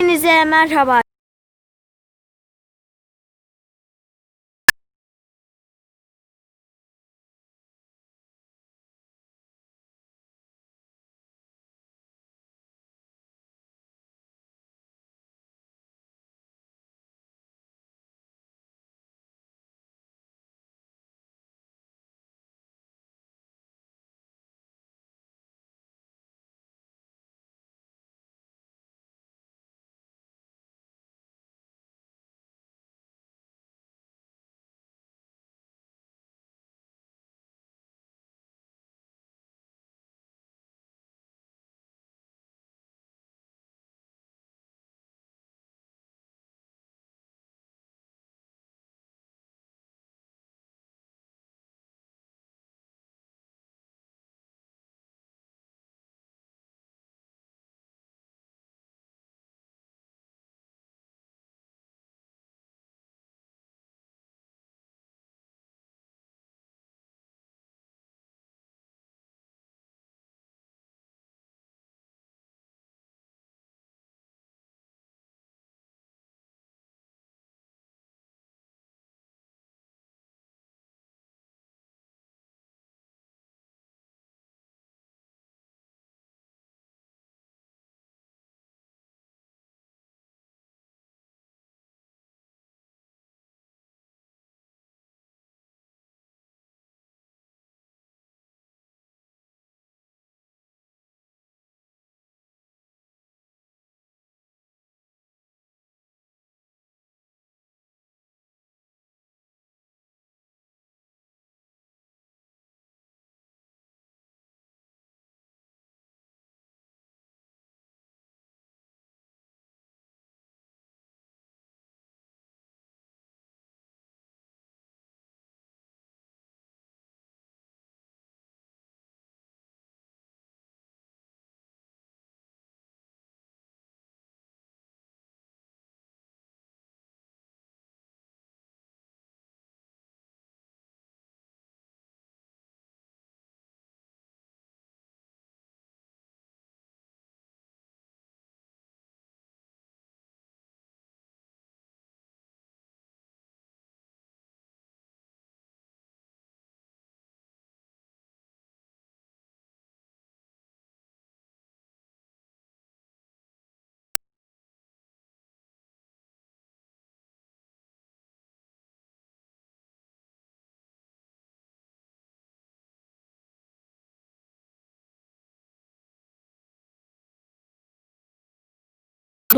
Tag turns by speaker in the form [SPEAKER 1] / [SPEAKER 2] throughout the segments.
[SPEAKER 1] Hepinize merhaba.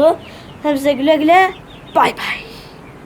[SPEAKER 1] Oldu. Hepinize güle güle. Bay bay.